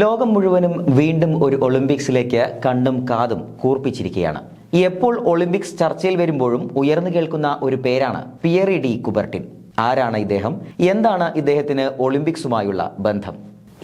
ലോകം മുഴുവനും വീണ്ടും ഒരു ഒളിമ്പിക്സിലേക്ക് കണ്ണും കാതും കൂർപ്പിച്ചിരിക്കുകയാണ്. എപ്പോൾ ഒളിമ്പിക്സ് ചർച്ചയിൽ വരുമ്പോഴും ഉയർന്നു കേൾക്കുന്ന ഒരു പേരാണ് പിയറി ഡി കുബർട്ടിൻ. ആരാണ് ഇദ്ദേഹം? എന്താണ് ഇദ്ദേഹത്തിന് ഒളിമ്പിക്സുമായുള്ള ബന്ധം?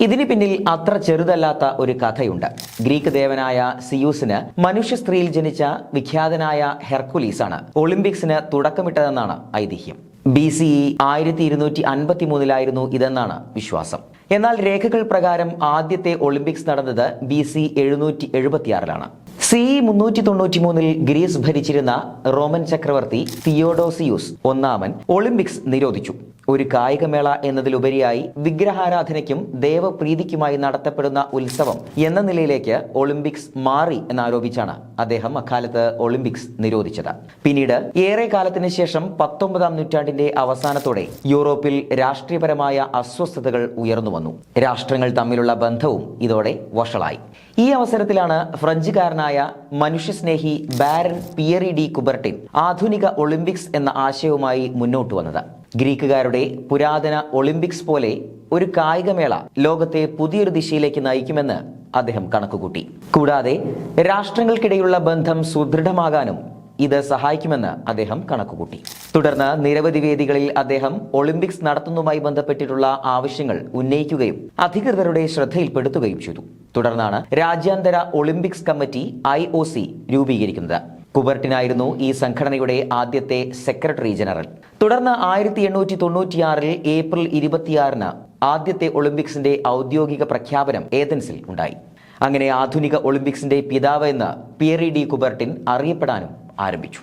ഇതിന് പിന്നിൽ അത്ര ചെറുതല്ലാത്ത ഒരു കഥയുണ്ട്. ഗ്രീക്ക് ദേവനായ സിയൂസിന് മനുഷ്യ സ്ത്രീയിൽ ജനിച്ച വിഖ്യാതനായ ഹെർക്കുലീസാണ് ഒളിമ്പിക്സിന് തുടക്കമിട്ടതെന്നാണ് ഐതിഹ്യം. ബി സി ആയിരത്തി ഇരുന്നൂറ്റി അൻപത്തി മൂന്നിലായിരുന്നു ഇതെന്നാണ് വിശ്വാസം. എന്നാൽ രേഖകൾ പ്രകാരം ആദ്യത്തെ ഒളിമ്പിക്സ് നടന്നത് ബി സി എഴുന്നൂറ്റി എഴുപത്തിയാറിലാണ്. സി മുന്നൂറ്റി തൊണ്ണൂറ്റി മൂന്നിൽ ഗ്രീസ് ഭരിച്ചിരുന്ന റോമൻ ചക്രവർത്തി തിയോഡോസിയൂസ് ഒന്നാമൻ ഒളിമ്പിക്സ് നിരോധിച്ചു. ഒരു കായികമേള എന്നതിലുപരിയായി വിഗ്രഹാരാധനയ്ക്കും ദേവപ്രീതിക്കുമായി നടത്തപ്പെടുന്ന ഉത്സവം എന്ന നിലയിലേക്ക് ഒളിമ്പിക്സ് മാറി എന്നാരോപിച്ചാണ് അദ്ദേഹം അക്കാലത്ത് ഒളിമ്പിക്സ് നിരോധിച്ചത്. പിന്നീട് ഏറെ കാലത്തിന് ശേഷം പത്തൊമ്പതാം നൂറ്റാണ്ടിന്റെ അവസാനത്തോടെ യൂറോപ്പിൽ രാഷ്ട്രീയപരമായ അസ്വസ്ഥതകൾ ഉയർന്നു വന്നു. രാഷ്ട്രങ്ങൾ തമ്മിലുള്ള ബന്ധവും ഇതോടെ വഷളായി. ഈ അവസരത്തിലാണ് ഫ്രഞ്ചുകാരനായ മനുഷ്യസ്നേഹി ബാരൻ പിയറി ഡി കുബർട്ടിൻ ആധുനിക ഒളിമ്പിക്സ് എന്ന ആശയവുമായി മുന്നോട്ട് വന്നത്. ഗ്രീക്കുകാരുടെ പുരാതന ഒളിമ്പിക്സ് പോലെ ഒരു കായികമേള ലോകത്തെ പുതിയൊരു ദിശയിലേക്ക് നയിക്കുമെന്ന് അദ്ദേഹം കണക്കുകൂട്ടി. കൂടാതെ രാഷ്ട്രങ്ങൾക്കിടയിലുള്ള ബന്ധം സുദൃഢമാകാനും ഇത് സഹായിക്കുമെന്ന് അദ്ദേഹം കണക്കുകൂട്ടി. തുടർന്ന് നിരവധി വേദികളിൽ അദ്ദേഹം ഒളിമ്പിക്സ് നടത്തുന്നതുമായി ബന്ധപ്പെട്ടിട്ടുള്ള ആവശ്യങ്ങൾ ഉന്നയിക്കുകയും അധികൃതരുടെ ശ്രദ്ധയിൽപ്പെടുത്തുകയും ചെയ്തു. തുടർന്നാണ് രാജ്യാന്തര ഒളിമ്പിക്സ് കമ്മിറ്റി ഐ രൂപീകരിക്കുന്നത്. കുബർട്ടിനായിരുന്നു ഈ സംഘടനയുടെ ആദ്യത്തെ സെക്രട്ടറി ജനറൽ. തുടർന്ന് ആയിരത്തി എണ്ണൂറ്റി തൊണ്ണൂറ്റിയാറിൽ ഏപ്രിൽ ഇരുപത്തിയാറിന് ആദ്യത്തെ ഒളിമ്പിക്സിന്റെ ഔദ്യോഗിക പ്രഖ്യാപനം ഏതൻസിൽ ഉണ്ടായി. അങ്ങനെ ആധുനിക ഒളിമ്പിക്സിന്റെ പിതാവ് എന്ന് പിയറി ഡി കുബർട്ടിൻ അറിയപ്പെടാനും ആരംഭിച്ചു.